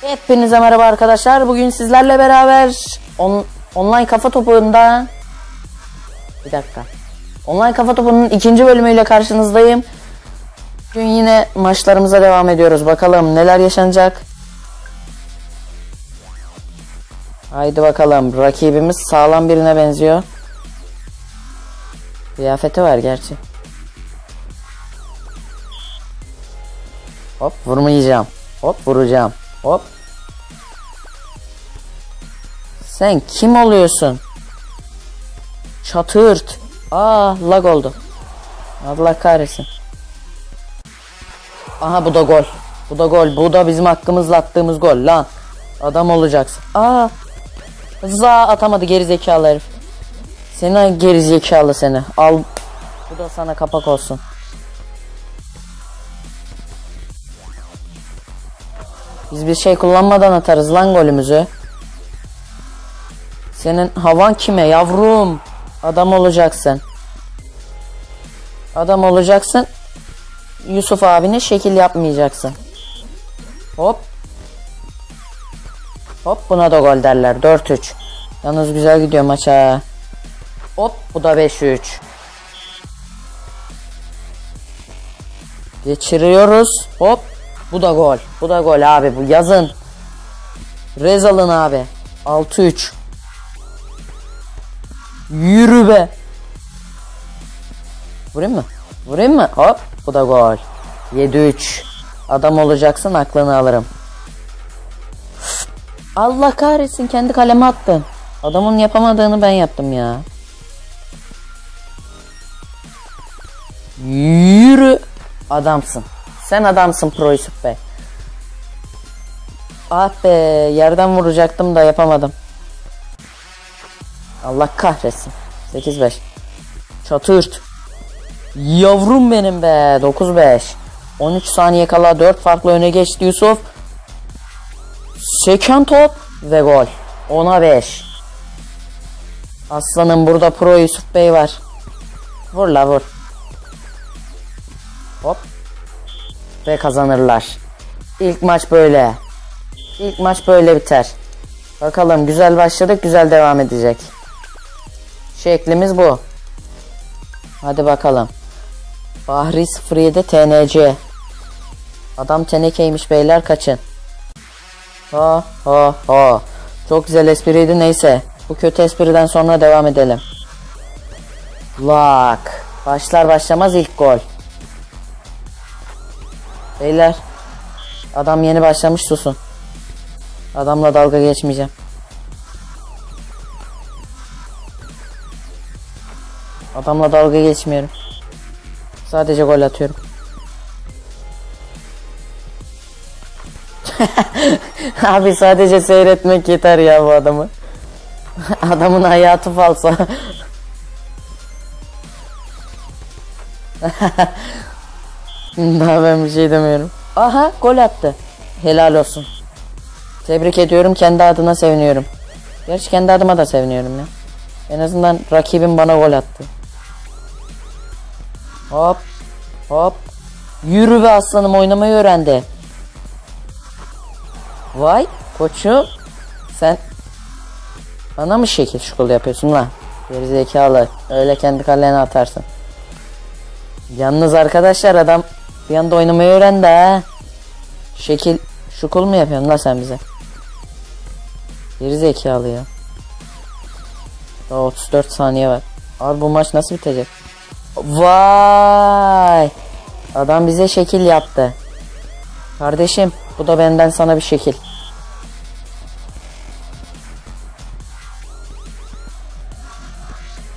Hepinize merhaba arkadaşlar. Bugün sizlerle beraber on, online kafa topunda bir dakika. Online kafa topunun ikinci bölümüyle karşınızdayım. Bugün yine maçlarımıza devam ediyoruz. Bakalım neler yaşanacak. Haydi bakalım. Rakibimiz sağlam birine benziyor. Kıyafeti var gerçi. Hop vurmayacağım. Hop vuracağım. Hop. Sen kim oluyorsun? Çatırt. Aa lag oldu. Allah kahretsin. Aha bu da gol. Bu da gol. Bu da bizim hakkımızla attığımız gol lan. Adam olacaksın. Aa. Za atamadı geri zekalı herif. Seni geri zekalı seni. Al. Bu da sana kapak olsun. Biz bir şey kullanmadan atarız lan golümüzü. Senin havan kime yavrum? Adam olacaksın. Adam olacaksın. Yusuf abine şekil yapmayacaksın. Hop. Hop buna da gol derler. 4-3. Yalnız güzel gidiyor maça. Hop bu da 5-3. Geçiriyoruz. Hop. Bu da gol. Bu da gol abi. Bu yazın. Rezal'ın abi. 6-3. Yürü be. Vurayım mı? Vurayım mı? Hop. Bu da gol. 7-3. Adam olacaksın aklını alırım. Allah kahretsin kendi kaleme attın. Adamın yapamadığını ben yaptım ya. Yürü. Adamsın. Sen adamsın Pro Yusuf Bey. Ah be yerden vuracaktım da yapamadım. Allah kahretsin. 8-5. Çatırt. Yavrum benim be. 9-5. 13 saniye kala 4 farklı öne geçti Yusuf. Seken top ve gol. 10'a 5. Aslanım burada Pro Yusuf Bey var. Vur la vur. Hop. Ve kazanırlar. İlk maç böyle. İlk maç böyle biter. Bakalım güzel başladık güzel devam edecek. Şeklimiz bu. Hadi bakalım. Bahri 07 TNC. Adam tenekeymiş beyler kaçın. Ha ha ha. Çok güzel espriydi neyse. Bu kötü espriden sonra devam edelim. Lak. Başlar başlamaz ilk gol. Beyler. Adam yeni başlamış susun. Adamla dalga geçmeyeceğim. Adamla dalga geçmiyorum. Sadece gol atıyorum. Abi sadece seyretmek yeter ya bu adamı. Adamın hayatı falsa. Daha ben bir şey demiyorum. Aha gol attı. Helal olsun. Tebrik ediyorum kendi adına seviniyorum. Gerçi kendi adıma da seviniyorum ya. En azından rakibim bana gol attı. Hop. Hop. Yürü be aslanım oynamayı öğrendi. Vay koçum. Sen bana mı şekil şukul yapıyorsun lan? Geri zekalı. Öyle kendi kalene atarsın. Yalnız arkadaşlar adam bir anda oynamayı öğrendi ha. Şekil şukul mu yapıyorsun lan sen bize? Geri zekalı ya. Daha 34 saniye var. Abi bu maç nasıl bitecek? Vay! Adam bize şekil yaptı. Kardeşim bu da benden sana bir şekil.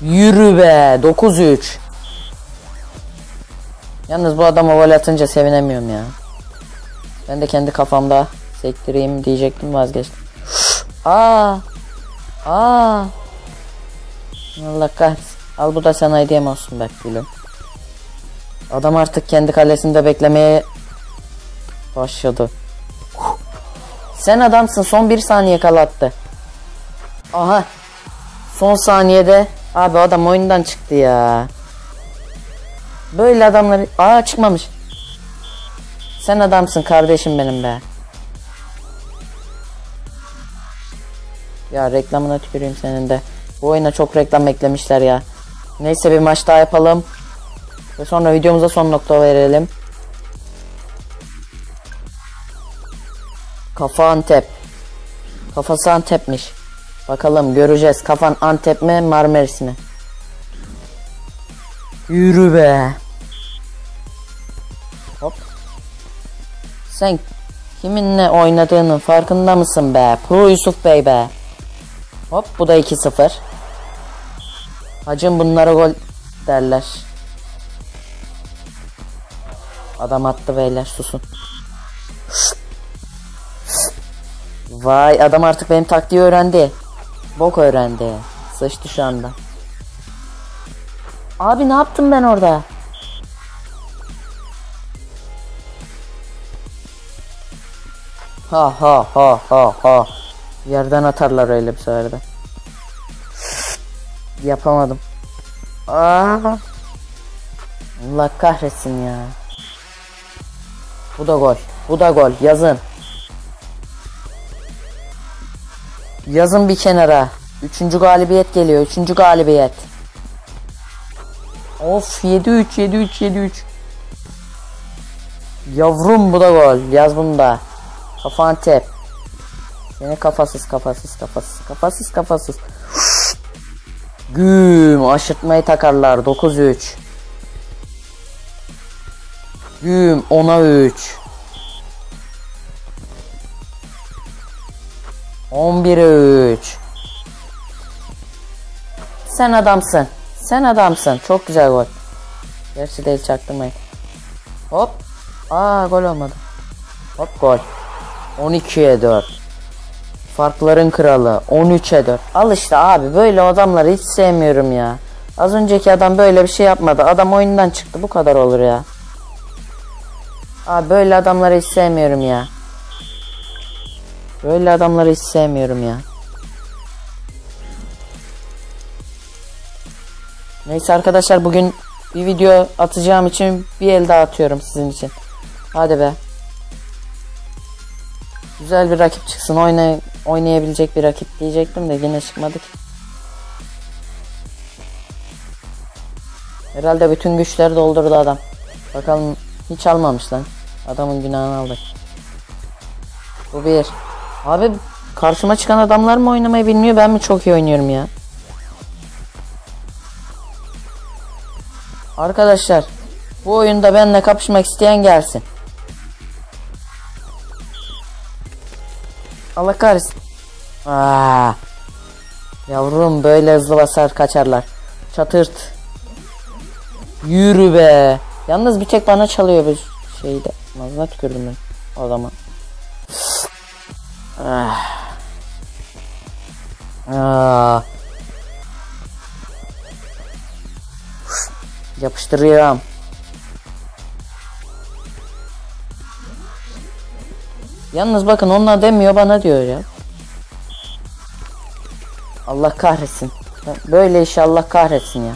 Yürü be 9-3. Yalnız bu adama gol atınca sevinemiyorum ya. Ben de kendi kafamda sektireyim diyecektim vazgeçtim. Aa! Aa! Allah kahretsin. Al bu da sana hediyem olsun bak gülüm. Adam artık kendi kalesinde beklemeye başladı. Sen adamsın son bir saniye kalattı. Aha. Son saniyede abi adam oyundan çıktı ya. Böyle adamları aa çıkmamış. Sen adamsın kardeşim benim be. Ya reklamına tüküreyim senin de. Bu oyuna çok reklam eklemişler ya. Neyse bir maç daha yapalım. Ve sonra videomuza son nokta verelim. Kafa Antep. Kafası Antep'miş. Bakalım göreceğiz. Kafan Antep mi Marmaris mi? Yürü be. Hop. Sen kiminle oynadığının farkında mısın be? Pro Yusuf Bey be. Hop bu da 2-0. Hacım bunlara gol derler. Adam attı beyler susun. Vay adam artık benim taktiği öğrendi. Bok öğrendi. Sıçtı şu anda. Abi ne yaptım ben orada? Ha ha ha ha ha. Yerden atarlar öyle bir sefer de. Yapamadım. Aa. Allah kahretsin ya. Bu da gol. Bu da gol. Yazın. Yazın bir kenara. Üçüncü galibiyet geliyor. Üçüncü galibiyet. Of 7-3 7-3 7-3. Yavrum bu da gol. Yaz bunu da. Kafa Antep. Yine kafasız kafasız kafasız kafasız kafasız. Güm aşırtmayı takarlar 9-3. Güm 10'a 3. 11'e 3. Sen adamsın. Sen adamsın. Çok güzel gol. Gerçi değil çaktırmayın. Hop. Aa gol olmadı. Hop gol. 12'ye 4. Farkların kralı 13'e 4. Al işte abi böyle adamları hiç sevmiyorum ya. Az önceki adam böyle bir şey yapmadı. Adam oyundan çıktı. Bu kadar olur ya. Abi böyle adamları hiç sevmiyorum ya. Böyle adamları hiç sevmiyorum ya. Neyse arkadaşlar bugün bir video atacağım için bir el daha atıyorum sizin için. Hadi be. Güzel bir rakip çıksın. Oyna oynayabilecek bir rakip diyecektim de yine çıkmadık. Herhalde bütün güçleri doldurdu adam. Bakalım hiç almamış lan. Adamın günahını aldık. Bu bir. Abi karşıma çıkan adamlar mı oynamayı bilmiyor ben mi çok iyi oynuyorum ya. Arkadaşlar bu oyunda benimle kapışmak isteyen gelsin. Allah kahretsin. Aa, yavrum böyle hızlı basar kaçarlar. Çatırt. Yürü be. Yalnız bir tek bana çalıyor bu şeyde. Ağzına tükürdüm ben o zaman. Ah. Ah. Yapıştırıyorum. Yalnız bakın onlar demiyor bana diyor ya. Allah kahretsin. Böyle işi Allah kahretsin ya.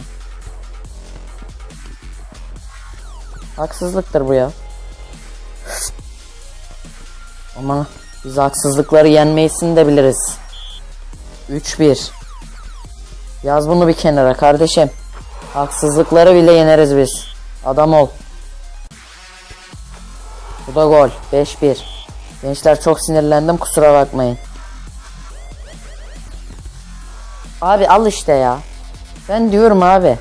Haksızlıktır bu ya. Ama biz haksızlıkları yenmeyisini de biliriz. 3-1. Yaz bunu bir kenara kardeşim. Haksızlıkları bile yeneriz biz. Adam ol. Bu da gol. 5-1. Gençler çok sinirlendim kusura bakmayın. Abi al işte ya. Ben diyorum abi.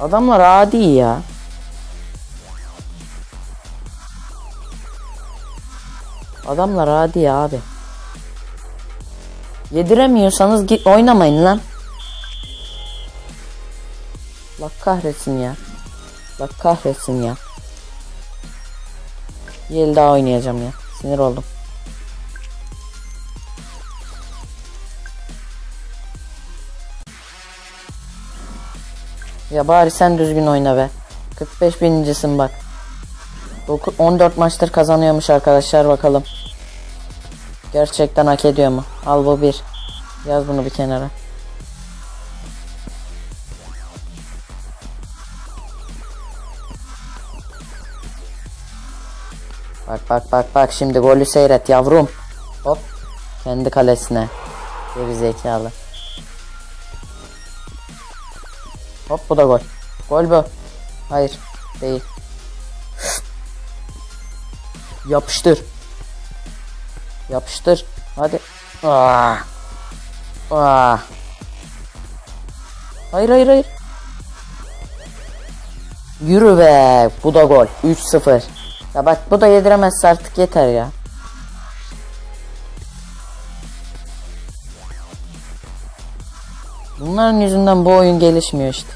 Adamlar adi ya. Adamlar adi ya abi. Yediremiyorsanız git oynamayın lan. Allah kahretsin ya. Allah kahretsin ya. Bir daha oynayacağım ya. Sinir oldum. Ya bari sen düzgün oyna be. 45 birincisin bak. 9, 14 maçtır kazanıyormuş arkadaşlar bakalım. Gerçekten hak ediyor mu? Al bu bir. Yaz bunu bir kenara. Bak bak bak bak şimdi golü seyret yavrum. Hop. Kendi kalesine. Geri zekalı. Hop bu da gol. Gol bu. Hayır. Değil. Yapıştır. Yapıştır. Hadi. Aa. Aa. Hayır hayır hayır. Yürü be. Bu da gol. 3-0. Ya bak bu da yediremezse artık yeter ya. Bunların yüzünden bu oyun gelişmiyor işte.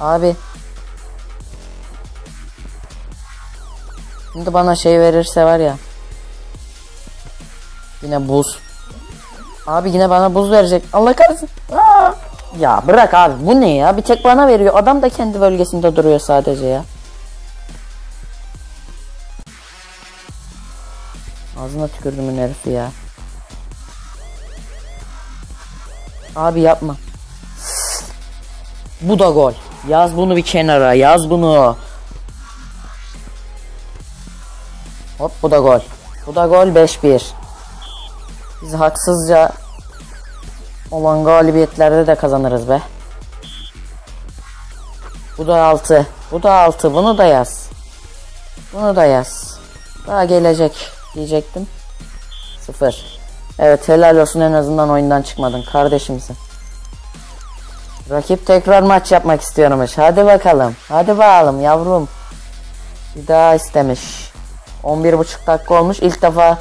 Abi. Şimdi bana şey verirse var ya. Yine buz. Abi yine bana buz verecek. Allah kahretsin. Aa! Ya bırak abi bu ne ya? Bir tek bana veriyor. Adam da kendi bölgesinde duruyor sadece ya. Ağzına tükürdümün herifi ya. Abi yapma. Bu da gol. Yaz bunu bir kenara. Yaz bunu. Hop bu da gol. Bu da gol 5-1. Biz haksızca olan galibiyetlerde de kazanırız be. Bu da 6. Bu da 6. Bunu da yaz. Bunu da yaz. Daha gelecek diyecektim. 0. Evet helal olsun en azından oyundan çıkmadın kardeşimsin. Rakip tekrar maç yapmak istiyormuş. Hadi bakalım. Hadi bakalım yavrum. Bir daha istemiş. 11,5 dakika olmuş. İlk defa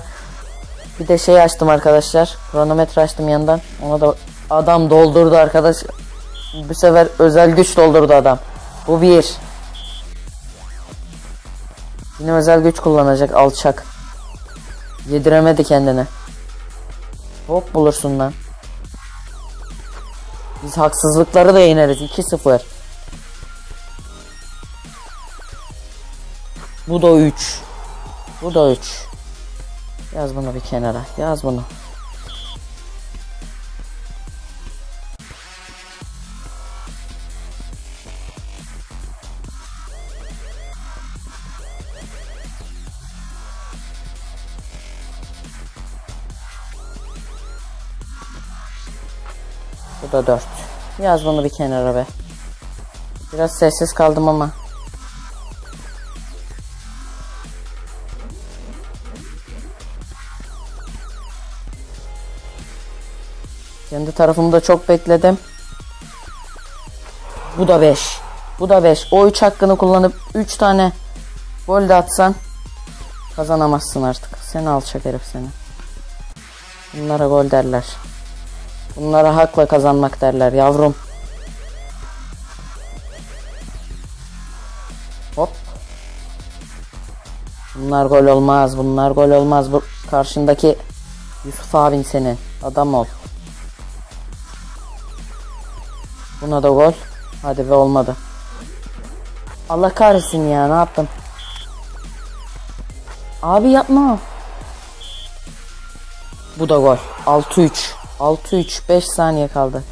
bir de şey açtım arkadaşlar. Kronometre açtım yandan. Ona da adam doldurdu arkadaş. Bu sefer özel güç doldurdu adam. Bu bir. Yine özel güç kullanacak alçak. Yediremedi kendini. Hop bulursun lan. Biz haksızlıkları da yeneriz. 2-0. Bu da 3. Bu da 3. Yaz bunu bir kenara. Yaz bunu. Bu da 4. Yaz bunu bir kenara be. Biraz sessiz kaldım ama. Kendi tarafımda çok bekledim. Bu da 5. Bu da 5. O 3 hakkını kullanıp 3 tane gol de atsan kazanamazsın artık. Seni alçak herif seni. Bunlara gol derler. Bunlara hakla kazanmak derler yavrum. Hop. Bunlar gol olmaz. Bunlar gol olmaz. Bu karşındaki Yusuf abin senin. Adam ol. Buna da gol. Hadi ve olmadı. Allah kahretsin ya ne yaptım? Abi yapma. Bu da gol. 6-3. 6-3 5 saniye kaldı.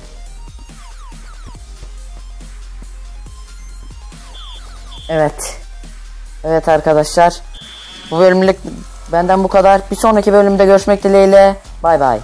Evet. Evet arkadaşlar. Bu bölümlük benden bu kadar. Bir sonraki bölümde görüşmek dileğiyle. Bay bay.